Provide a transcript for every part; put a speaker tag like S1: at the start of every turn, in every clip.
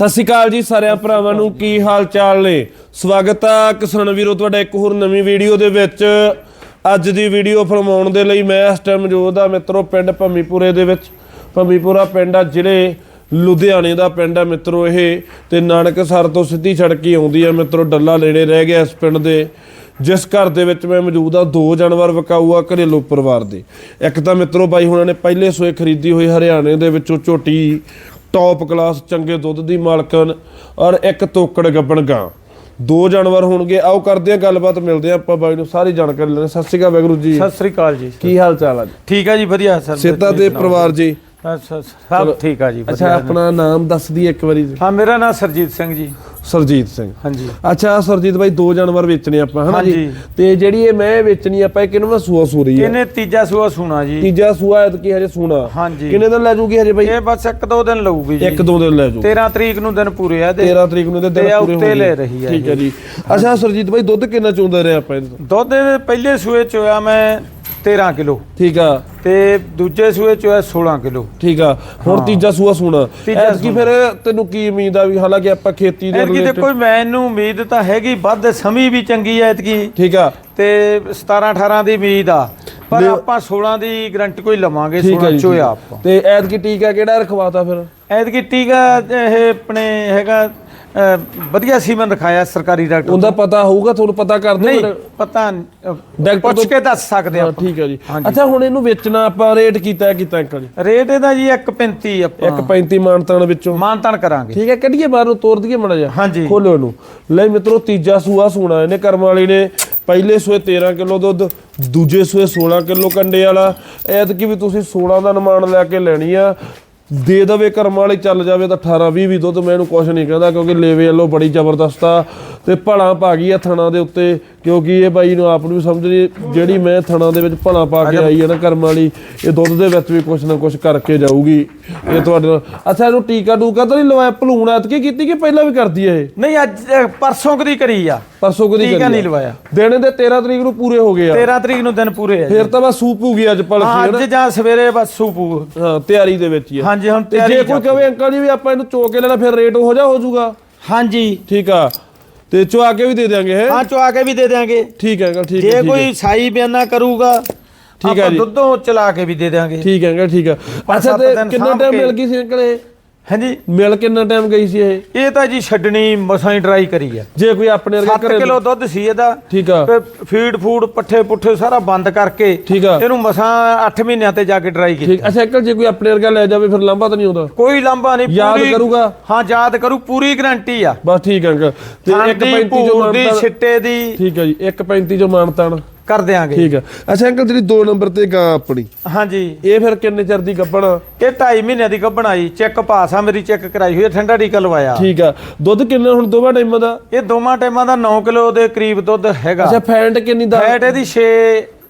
S1: ਸਤਿ ਸ਼੍ਰੀ ਅਕਾਲ ਜੀ ਸਾਰਿਆਂ ਭਰਾਵਾਂ ਨੂੰ, ਕੀ ਹਾਲ ਚਾਲ ਨੇ? ਸਵਾਗਤ ਆ ਕਿਸਾਨ ਵੀਰੋ, ਤੁਹਾਡਾ ਇੱਕ ਹੋਰ ਨਵੀਂ ਵੀਡੀਓ ਦੇ ਵਿੱਚ। ਅੱਜ ਦੀ ਵੀਡੀਓ ਫਰਮਾਉਣ ਦੇ ਲਈ ਮੈਂ ਇਸ ਟਾਈਮ ਮੌਜੂਦ ਆ ਮਿੱਤਰੋ, ਪਿੰਡ ਭੰਮੀਪੁਰੇ ਦੇ ਵਿੱਚ। ਭੰਮੀਪੁਰਾ ਪਿੰਡ ਆ ਜ਼ਿਲ੍ਹੇ ਲੁਧਿਆਣੇ ਦਾ ਪਿੰਡ ਆ ਮਿੱਤਰੋ ਇਹ, ਤੇ ਨਾਨਕਸਰ ਤੋਂ ਸਿੱਧੀ ਸੜਕ ਹੀ ਆਉਂਦੀ ਆ ਮਿੱਤਰੋ, ਡੱਲਾ ਲੈਣੇ ਰਹਿ ਗਿਆ ਇਸ ਪਿੰਡ ਦੇ। ਜਿਸ ਘਰ ਦੇ ਵਿੱਚ ਮੈਂ ਮੌਜੂਦ ਆ, ਦੋ ਜਾਨਵਰ ਵਿਕਾਊ ਆ ਘਰੇਲੂ ਪਰਿਵਾਰ ਦੇ। ਇੱਕ ਤਾਂ ਮਿੱਤਰੋ ਬਾਈ ਹੁਣਾਂ ਨੇ ਪਹਿਲੇ ਸੋਏ ਖਰੀਦੀ ਹੋਈ ਹਰਿਆਣੇ ਦੇ ਵਿੱਚੋਂ ਝੋਟੀ ਟੌਪ ਕਲਾਸ ਚੰਗੇ ਦੁੱਧ ਦੀ ਮਾਲਕਨ ਔਰ ਇੱਕ ਤੋਕੜ ਗੱਬਣ ਗਾਂ। ਦੋ ਜਾਨਵਰ ਹੋਣਗੇ। ਆਓ ਕਰਦੇ ਆ ਗੱਲਬਾਤ ਮਿਲਦੇ ਆ ਆਪਾਂ ਬਾਈ ਨੂੰ। ਸਾਰੀ ਜਾਣਕਾਰੀ ਲੈਣੇ ਸਤਿ ਸ਼੍ਰੀ ਅਕਾਲ ਵੈਗਰੂ ਜੀ।
S2: ਸਤਿ ਸ੍ਰੀ ਅਕਾਲ ਜੀ।
S1: ਕੀ ਹਾਲ ਚਾਲ ਆ ਜੀ?
S2: ਠੀਕ ਆ ਜੀ ਵਧੀਆ। ਸਰ
S1: ਸਿੱਧਾ ਤੇ ਪਰਿਵਾਰ ਜੀ?
S2: ਅੱਛਾ ਸਭ ਠੀਕ ਆ ਜੀ
S1: ਅੱਛਾ
S2: ਵਧੀਆ।
S1: ਆਪਣਾ ਨਾਮ ਦੱਸ ਦੀ ਇੱਕ ਵਾਰੀ ਜੀ।
S2: ਹਾਂ ਮੇਰਾ ਨਾਮ ਸਰਜੀਤ ਸਿੰਘ ਜੀ।
S1: ਸਰਜੀਤ ਸਿੰਘ।
S2: ਹਾਂਜੀ।
S1: ਅੱਛਾ ਸਰਜੀਤ ਬਾਈ ਦੋ ਜਾਨਵਰ ਵੇਚਣੇ ਆਪਾਂ ਹਨਾ ਜੀ। ਤੇ ਜਿਹੜੀ ਇਹ ਮੈਂ ਵੇਚਣੀ ਆਪਾਂ ਇਹ ਕਿਹਨੂੰ ਸੂਆ ਸੂਰੀ ਆ?
S2: ਇਹਨੇ ਤੀਜਾ ਸੂਆ ਸੁਣਾ ਜੀ।
S1: ਤੀਜਾ ਸੂਆ ਐਤ ਕੀ ਹਜੇ ਸੂਣਾ।
S2: ਹਾਂਜੀ।
S1: ਕਿੰਨੇ ਦਿਨ ਲੈ ਜੂਗੀ ਹਜੇ ਬਾਈ?
S2: ਇਹ ਬਸ ਇੱਕ ਦੋ ਦਿਨ ਲਊਗੀ ਜੀ।
S1: ਇੱਕ ਦੋ ਦਿਨ ਲੈ ਜੂ
S2: 13 ਤਰੀਕ ਨੂੰ ਦਿਨ ਪੂਰੇ ਆ ਤੇ
S1: 13 ਤਰੀਕ ਨੂੰ ਇਹਦੇ ਦਿਨ ਪੂਰੇ ਹੋ ਗਏ
S2: ਲੈ ਰਹੀ ਆ
S1: ਠੀਕ ਹੈ ਜੀ। ਅੱਛਾ ਸਰਜੀਤ ਬਾਈ ਦੁੱਧ ਕਿੰਨਾ ਚੋਂਦਾ ਰਿਹਾ ਆਪਾਂ
S2: ਦੁੱਧ ਦੇ ਪਹਿਲੇ ਸੂਏ ਚ ਹੋਇਆ ਮੈਂ 13 ਕਿਲੋ।
S1: ਠੀਕ ਆ।
S2: ਤੇ ਦੂਜੇ ਸੂਏ ਚ ਹੋਇਆ 16 ਕਿਲੋ।
S1: ਠੀਕ ਆ। ਹੁਣ ਤੀਜਾ ਸੂਆ ਸੂਣਾ
S2: ਤੀਜਾ
S1: ਐਤਕੀ ਫਿਰ ਤੈਨੂੰ ਕੀ ਉਮੀਦ ਆ ਵੀ ਹਾਲਾਂਕਿ ਆਪਾਂ ਖੇਤੀ ਦੇ
S2: ਐਤਕੀ ਤੇ
S1: related-
S2: ਕੋਈ ਮੈਨੂੰ ਉਮੀਦ ਤਾਂ ਹੈਗੀ ਵੱਧ ਸਮੀ ਵੀ ਚੰਗੀ ਐ ਐਤਕੀ।
S1: ਠੀਕ ਆ।
S2: ਤੇ 17 18 ਦੀ ਉਮੀਦ ਆ। ਪਰ ਆਪਾਂ 16 ਦੀ ਗਰੰਟੀ ਕੋਈ ਲਵਾਂਗੇ
S1: ਠੀਕ ਆ
S2: 16
S1: ਜੀ
S2: ਚੋਇਆ
S1: ਠੀਕ ਆ।
S2: ਆਪਾਂ।
S1: ਤੇ ਐਤਕੀ ਟੀਕਾ ਕਿਹੜਾ ਰਖਵਾਤਾ ਫਿਰ?
S2: ਐਤਕੀ ਟੀਕਾ ਇਹ ਆਪਣੇ ਹੈਗਾ ਵਧੀਆ ਸੀਮਨ ਰਖਾਇਆ ਸਰਕਾਰੀ ਡਾਕਟਰ
S1: ਉਹਦਾ ਪਤਾ ਹੋਊਗਾ ਤੁਹਾਨੂੰ ਪਤਾ ਕਰਦੇ
S2: ਨਹੀਂ
S1: ਹੋ
S2: ਪਤਾ
S1: ਡਾਕਟਰ
S2: ਪੁੱਛ ਕੇ ਦੱਸ ਸਕਦੇ ਆਪਾਂ।
S1: ਠੀਕ ਆ ਜੀ। ਅੱਛਾ ਹੁਣ ਇਹਨੂੰ ਵੇਚਣਾ ਆਪਾਂ ਰੇਟ ਕੀਤਾ ਕੀਤਾ ਅੰਕਲ ਜੀ
S2: ਰੇਟ ਇਹਦਾ ਜੀ 1.35 ਆਪਾਂ।
S1: 1.35 ਮਾਨਤਾਨ ਵਿੱਚੋਂ।
S2: ਮਾਨਤਾਨ ਕਰਾਂਗੇ।
S1: ਠੀਕ ਹੈ ਕੱਢੀਏ ਬਾਹਰ ਨੂੰ ਤੋੜ ਦਈਏ ਮੜਾ ਜਾ
S2: ਹਾਂਜੀ।
S1: ਖੋਲੋ ਇਹਨੂੰ। ਲੈ ਮਿੱਤਰੋ ਤੀਜਾ ਸੂਆ ਸੂਣਾ ਇਹਨੇ ਕਰਮ ਵਾਲੀ ਨੇ। ਪਹਿਲੇ ਸੂਏ 13 ਕਿਲੋ ਦੁੱਧ ਦੂਜੇ ਸੂਏ 16 ਕਿਲੋ ਕੰਡੇ ਵਾਲਾ। ਐਤਕੀ ਵੀ ਤੁਸੀਂ 16 ਦਾ ਨਿਮਾਣ ਲੈ ਕੇ ਲੈਣੀ ਆ। ਦੇ ਦਵੇ ਕਰਮ ਵਾਲੀ ਚੱਲ ਜਾਵੇ ਤਾਂ 18 20 ਵੀ ਦੁੱਧ ਮੈਂ ਇਹਨੂੰ ਕੁਝ ਨਹੀਂ ਕਹਿੰਦਾ ਕਿਉਂਕਿ ਲੇਵੇ ਵੱਲੋਂ ਬੜੀ ਜ਼ਬਰਦਸਤ ਆ ਤੇ ਭਲਾ ਪਾ ਗਈ ਆ ਥਣਾ ਦੇ ਉੱਤੇ ਕਿਉਂਕਿ ਇਹ ਬਾਈ ਨੂੰ ਆਪ ਨੂੰ ਵੀ ਸਮਝ ਨਹੀਂ ਜਿਹੜੀ ਮੈਂ ਥਣਾ ਦੇ ਵਿੱਚ ਭਲਾ ਪਾ ਕੇ ਆਈ ਆ ਨਾ ਕਰਮ ਵਾਲੀ ਇਹ ਦੁੱਧ ਦੇ ਵਿੱਚ ਵੀ ਕੁਝ ਨਾ ਕੁਝ ਕਰਕੇ ਜਾਊਗੀ। ਇਹ ਤੁਹਾਡੇ ਨਾਲ ਅੱਛਾ ਇਹਨੂੰ ਟੀਕਾ ਟੂਕਾ ਤਾਂ ਨਹੀਂ ਲਵਾਇਆ? ਭਲੂਣ ਐਤਕੀ ਕੀਤੀ ਕਿ ਪਹਿਲਾਂ ਵੀ ਕਰਦੀ ਹੈ ਇਹ?
S2: ਨਹੀਂ ਅੱਜ ਪਰਸੋਂ ਕਦੀ ਕਰੀ ਆ।
S1: ਪਰਸੋਂ ਕਦੀ
S2: ਟੀਕਾ ਨਹੀਂ? ਲਵਾਇਆ।
S1: ਦਿਨ ਦੇ 13 ਤਰੀਕ ਨੂੰ ਪੂਰੇ ਹੋ ਗਏ ਆ
S2: 13 ਤਰੀਕ ਨੂੰ ਦਿਨ ਪੂਰੇ ਆ।
S1: ਫਿਰ ਤਾਂ ਬਸ ਸੂਪ ਹੋ ਗਈ ਅੱਜ
S2: ਹਾਂ
S1: ਪਲਕੀ
S2: ਅੱਜ ਜਾਂ ਸਵੇਰੇ ਬਸ ਸੂਪੂ
S1: ਤਿਆਰੀ ਦੇ ਵਿੱਚ ਹੀ ਆ।
S2: ਹਾਂਜੀ ਹੁਣ ਤਿਆਰੀ
S1: ਜੇ ਕੋਈ ਕਵੇ ਅੰਕਲ ਜੀ ਵੀ ਆਪਾਂ ਇਹਨੂੰ ਚੋ ਕੇ ਲੈਣਾ ਫਿਰ ਰੇਟ ਹੋ ਜਾ ਹੋ ਜਾਊਗਾ।
S2: ਹਾਂਜੀ।
S1: ਠੀਕ ਆ। ਤੇ ਚੁਆ ਕੇ ਵੀ ਦੇ ਦਿਆਂਗੇ ਹੈ?
S2: ਹਾਂ ਚੁਆ ਕੇ ਵੀ ਦੇ ਦਿਆਂਗੇ।
S1: ਠੀਕ ਹੈ ਅੰਕਲ ਠੀਕ ਹੈ
S2: ਜੇ ਕੋਈ ਸਾਈ ਬਿਆਨਾ ਕਰੂਗਾ
S1: ਠੀਕ ਹੈ
S2: ਆਪਾਂ
S1: ਜੀ।
S2: ਦੁੱਧੋਂ ਚਲਾ ਕੇ ਵੀ ਦੇ ਦਿਆਂਗੇ।
S1: ਠੀਕ ਹੈ ਅੰਕਲ ਠੀਕ ਆ। ਅੱਛਾ ਤੇ ਕਿੰਨਾ ਟਾਈਮ ਮਿਲ ਗਈ ਸੀ ਅੰਕਲ ਇਹ?
S2: ਹਾਂਜੀ।
S1: ਮਿਲ ਕਿੰਨਾ ਟਾਈਮ ਗਈ ਸੀ ਇਹ?
S2: ਇਹ ਤਾਂ ਜੀ ਛੱਡਣੀ ਮਸਾਂ ਹੀ ਟਰਾਈ ਕਰੀ ਆ।
S1: ਜੇ ਕੋਈ ਆਪਣੇ ਵਰਗੇ
S2: 7
S1: ਘਰੇ
S2: ਕਿਲੋ ਦੁੱਧ ਸੀ ਇਹਦਾ।
S1: ਠੀਕ ਆ।
S2: ਤੇ ਫੀਡ ਫੂਡ ਪੱਠੇ ਪੁੱਠੇ ਸਾਰਾ ਬੰਦ ਕਰਕੇ
S1: ਠੀਕ ਆ।
S2: ਇਹਨੂੰ ਮਸਾਂ 8 ਮਹੀਨਿਆਂ ਤੇ ਜਾ ਕੇ ਟਰਾਈ ਕੀਤੀ।
S1: ਠੀਕ ਅੱਛਾ ਅੰਕਲ ਜੇ ਕੋਈ ਆਪਣੇ ਵਰਗਾ ਲੈ ਜਾਵੇ ਫਿਰ ਲਾਂਭਾ ਤਾਂ ਨਹੀਂ ਆਉਂਦਾ?
S2: ਕੋਈ ਲੰਬਾ ਨਹੀਂ
S1: ਯਾਦ ਕਰੂਗਾ?
S2: ਹਾਂ ਯਾਦ ਕਰੂ ਪੂਰੀ ਗਾਰੰਟੀ ਆ।
S1: ਬਸ ਠੀਕ ਹੈ ਅੰਕਲ। ਤੇ
S2: ਥਣ
S1: ਇੱਕ
S2: ਦੀ
S1: 35 ਜੋ
S2: ਦੀ
S1: ਮਾਨਤਾ
S2: ਛਿੱਟੇ ਦੀ।
S1: ਠੀਕ ਹੈ ਜੀ 1.35 ਜੋ ਮਾਨਤਾਨ
S2: ਕਰ ਦਿਆਂਗੇ।
S1: ਠੀਕ ਹੈ। ਅੱਛਾ ਅੰਕਲ ਜਿਹੜੀ 2 ਨੰਬਰ ਤੇ ਗਾਂ ਆਪਣੀ
S2: ਹਾਂਜੀ।
S1: ਇਹ ਫਿਰ ਕਿੰਨੇ ਚਿਰ ਦੀ ਗੱਭਣ? ਆ?
S2: ਇਹ 2.5 ਮਹੀਨਿਆਂ ਦੀ ਗੱਭਣ ਆਈ ਚੈੱਕ ਪਾਸ ਆ ਮੇਰੀ ਚੈੱਕ ਕਰਾਈ ਹੋਈ ਹੈ ਠੰਡਾ ਟੀਕਾ ਲਵਾਇਆ।
S1: ਠੀਕ ਆ। ਦੁੱਧ ਕਿੰਨਾ ਹੁਣ ਦੋਵਾਂ ਟਾਈਮਾਂ ਦਾ?
S2: ਇਹ ਦੋਵਾਂ ਟਾਈਮਾਂ ਦਾ 9 ਕਿਲੋ ਦੇ ਕਰੀਬ ਦੁੱਧ ਹੈਗਾ।
S1: ਅੱਛਾ ਫੈਂਟ ਕਿੰਨੀ ਦਾ?
S2: ਫੈਟ ਇਹਦੀ 6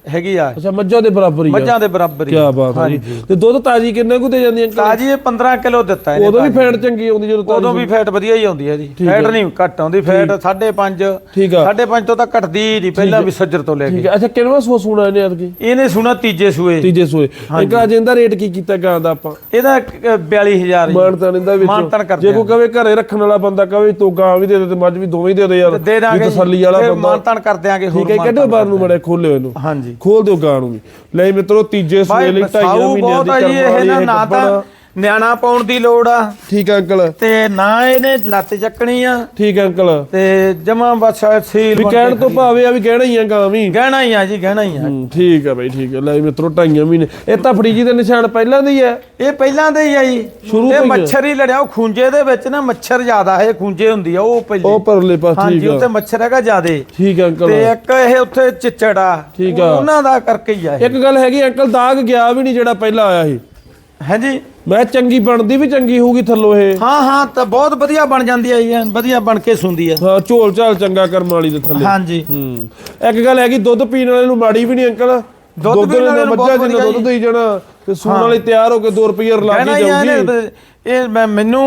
S2: ਹੈਗੀ ਆ।
S1: ਅੱਛਾ ਮੱਝਾਂ ਦੇ ਬਰਾਬਰ ਹੀ ਆ।
S2: ਮੱਝਾਂ ਦੇ ਬਰਾਬਰ ਹੀ
S1: ਕੀ ਬਾਤ ਹੈ ਜੀ। ਤੇ ਦੁੱਧ ਤਾਜੀ ਕਿੰਨੇ ਕੁ ਦੇ ਜਾਂਦੀ ਅੰਕਲ?
S2: ਤਾਜੀ ਇਹ 15 ਕਿਲੋ ਦਿੱਤਾ ਇਹਨੇ
S1: ਉਦੋਂ ਵੀ ਫੈਂਟ ਚੰਗੀ ਆਉਂਦੀ ਜਦੋਂ ਤਾਜ਼ੀ
S2: ਉਦੋਂ ਵੀ ਫੈਟ ਵਧੀਆ ਹੀ ਆਉਂਦੀ ਹੈ ਜੀ। ਫੈਟ ਨਹੀਂ ਘੱਟ ਆਉਂਦੀ ਫੈਟ 5.5
S1: ਠੀਕ ਆ।
S2: 5.5 ਤੋਂ ਤਾਂ ਘਟਦੀ ਨਹੀਂ ਪਹਿਲਾਂ ਵੀ ਸੱਜਰ ਤੋਂ ਲੈ
S1: ਠੀਕ
S2: ਕੇ
S1: ਹੈ। ਅੱਛਾ ਕਿੰਨਵਾਂ ਸੂਆ ਸੂਣਾ ਇਹਨੇ ਅਦਕੀ
S2: ਇਹਨੇ ਸੁਣਾ ਤੀਜੇ ਸੂਏ।
S1: ਤੀਜੇ ਸੂਏ। ਇੱਕ ਅੱਜ ਇਹਦਾ ਰੇਟ ਕੀ ਕੀਤਾ ਗਾਂ ਦਾ ਆਪਾਂ?
S2: ਇਹਦਾ ਅਹ, 42000 ਜੀ।
S1: ਮਾਨਤਾਨ ਇਹਦਾ
S2: ਮਾਨਤਾਨ
S1: ਵਿੱਚ ਜੇ ਕੋਈ ਕਵੇ ਘਰੇ ਰੱਖਣ ਵਾਲਾ ਬੰਦਾ ਕਵੇ ਤੂੰ ਗਾਂ ਵੀ ਦੇ ਦੇ ਤੇ ਮੱਝ ਵੀ ਦੋਵੇਂ ਦੇ ਦੇ ਯਾਰ। ਤਸੱਲੀ ਵਾਲਾ ਬੰਦਾ।
S2: ਮਾਨਤਾਨ ਕਰ ਦਿਆਂਗੇ ਹੋਰ
S1: ਠੀਕ ਹੈ ਕੱਢੋ ਬਾਹਰ ਨੂੰ ਮੜੇ ਖੋਲਿਓ ਇਹਨੂੰ।
S2: ਹਾਂਜੀ।
S1: ਖੋਲ ਦਿਓ ਗਾਂ ਨੂੰ ਵੀ ਲੈ ਮਿੱਤਰੋ ਤੀਜੇ ਸੂਏ ਲਈ
S2: ਭਾਈ
S1: ਢਾਈਆਂ
S2: ਸਾਊ
S1: ਮਹੀਨਿਆਂ
S2: ਬਹੁਤ
S1: ਦੀ ਕਰਮ ਵਾਲੀ
S2: ਨਾ
S1: ਇਹ
S2: ਨਾ ਤਾਂ। ਨਿਆਣਾ ਪਾਉਣ ਦੀ ਲੋੜ ਆ।
S1: ਠੀਕ ਹੈ ਅੰਕਲ।
S2: ਤੇ ਨਾ ਇਹਨੇ ਲੱਤ ਚੱਕਣੀ ਆ।
S1: ਠੀਕ ਹੈ ਅੰਕਲ।
S2: ਤੇ ਜਮਾ ਬਸ ਸੀਲ
S1: ਵੀ ਕਹਿਣ ਤੋਂ। ਭਾਵੇਂ ਆ ਵੀ ਕਹਿਣਾ ਹੀ ਆ ਗਾਂ ਵੀ।
S2: ਗਹਿਣਾ ਹੀ ਆ ਜੀ ਗਹਿਣਾ ਹੀ ਆ।
S1: ਠੀਕ ਹੈ ਬਈ ਠੀਕ ਹੈ ਲੈ ਮਿੱਤਰੋ ਢਾਈਆਂ ਮਹੀਨੇ। ਇਹ ਤਾਂ ਫੜੀਜੀ ਦੇ ਨਿਸ਼ਾਨ ਪਹਿਲਾਂ ਦੇ ਹੀ ਹੈ
S2: ਇਹ ਪਹਿਲਾਂ ਦੇ ਹੀ ਆ ਜੀ।
S1: ਸ਼ੁਰੂ
S2: ਇਹ
S1: ਆ।
S2: ਮੱਛਰ ਹੀ ਲੜਿਆ ਉਹ ਖੂੰਜੇ ਦੇ ਵਿੱਚ ਨਾ ਮੱਛਰ ਜ਼ਿਆਦਾ ਹੈ ਖੂੰਜੇ ਹੁੰਦੀ ਆ ਉਹ ਪਹਿਲੇ।
S1: ਉਹ ਪਰਲੇ ਪਾਸ
S2: ਹਾਂਜੀ
S1: ਠੀਕ
S2: ਉੱਤੇ
S1: ਹੈ
S2: ਮੱਛਰ ਹੈਗਾ ਜ਼ਿਆਦੇ।
S1: ਠੀਕ ਹੈ ਅੰਕਲ।
S2: ਤੇ ਇੱਕ ਇਹ ਉੱਥੇ ਚਿੱਚੜ। ਆ
S1: ਠੀਕ ਆ।
S2: ਉਹਨਾਂ ਦਾ ਕਰਕੇ ਹੀ ਆ।
S1: ਇੱਕ ਗੱਲ ਹੈਗੀ ਅੰਕਲ ਦਾਗ ਗਿਆ ਵੀ ਨਹੀਂ ਜਿਹੜਾ ਪਹਿਲਾਂ ਆਇਆ ਸੀ।
S2: ਹਾਂਜੀ।
S1: ਮੈਂ ਚੰਗੀ ਬਣਦੀ ਵੀ ਚੰਗੀ ਹੋਊਗੀ ਥੱਲੋਂ ਇਹ।
S2: ਹਾਂ ਹਾਂ ਤਾਂ ਬਹੁਤ ਵਧੀਆ ਬਣ ਜਾਂਦੀ ਆ ਇਹ ਵਧੀਆ ਬਣ ਕੇ ਸੁੰਦੀ ਆ।
S1: ਹਾਂ ਝੋਲ ਝਾਲ ਚੰਗਾ ਕਰਮ ਵਾਲੀ ਦੇ ਥੱਲੇ।
S2: ਹਾਂਜੀ।
S1: ਹੂੰ। ਇੱਕ ਗੱਲ ਹੈਗੀ ਦੁੱਧ ਪੀਣ ਵਾਲੇ ਨੂੰ ਮਾੜੀ ਵੀ ਨਹੀਂ ਅੰਕਲ।
S2: ਦੁੱਧ ਪੀਣ ਵਾਲੇ ਨੂੰ
S1: ਮੱਝਾਂ ਜਿੰਨਾ ਦੁੱਧ ਦੇਈ ਜਾਣਾ ਤੇ ਸੂਣ ਵਾਲੀ ਤਿਆਰ ਹੋ ਕੇ 2 ਰੁਪਏ ਲਾ
S2: ਕਹਿਣਾ
S1: ਕੇ
S2: ਹੀ
S1: ਜਾਊਗੀ।
S2: ਇਹ ਮੈਂ ਮੈਨੂੰ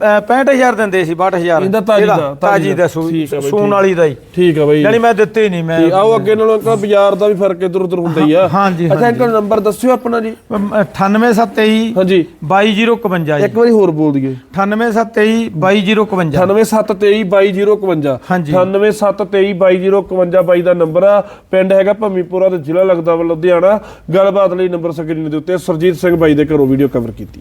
S2: 65000 ਦਿੰਦੇ ਸੀ 62000
S1: ਇਹਦਾ ਤਾਜੀ ਦਾ, ਤਾਜੀ ਦਾ।
S2: ਸੂਣ ਵਾਲੀ ਦਾ ਹੀ।
S1: ਠੀਕ ਆ ਬਾਈ।
S2: ਯਾਨੀ ਮੈਂ ਦਿੱਤੇ ਨਹੀਂ ਮੈਂ
S1: ਆਓ ਅੱਗੇ ਨਾਲੋਂ ਅੰਕਲ ਬਾਜ਼ਾਰ ਦਾ ਵੀ ਫ਼ਰਕ ਇਧਰ ਉਧਰ ਹੁੰਦਾ ਹੀ ਆ।
S2: ਹਾਂਜੀ,
S1: ਅੱਛਾ ਅੰਕਲ ਨੰਬਰ ਦੱਸਿਓ ਆਪਣਾ ਜੀ।
S2: 98723
S1: ਹਾਂਜੀ।
S2: 22051 ਜੀ।
S1: ਇੱਕ ਵਾਰੀ ਹੋਰ ਬੋਲ ਦਈਏ।
S2: 98723 22051
S1: 9723225051
S2: ਹਾਂਜੀ।
S1: 9723225051 ਬਾਈ ਦਾ ਨੰਬਰ ਆ। ਪਿੰਡ ਹੈਗਾ ਭੰਮੀਪੁਰਾ ਤੇ ਜ਼ਿਲ੍ਹਾ ਲੱਗਦਾ ਵਾ ਲੁਧਿਆਣਾ। ਗੱਲਬਾਤ ਲਈ ਨੰਬਰ ਸਕਰੀਨ ਦੇ ਉੱਤੇ ਸਰਜੀਤ ਸਿੰਘ ਬਾਈ ਦੇ ਘਰੋਂ ਵੀਡੀਓ ਕਵਰ ਕੀਤੀ।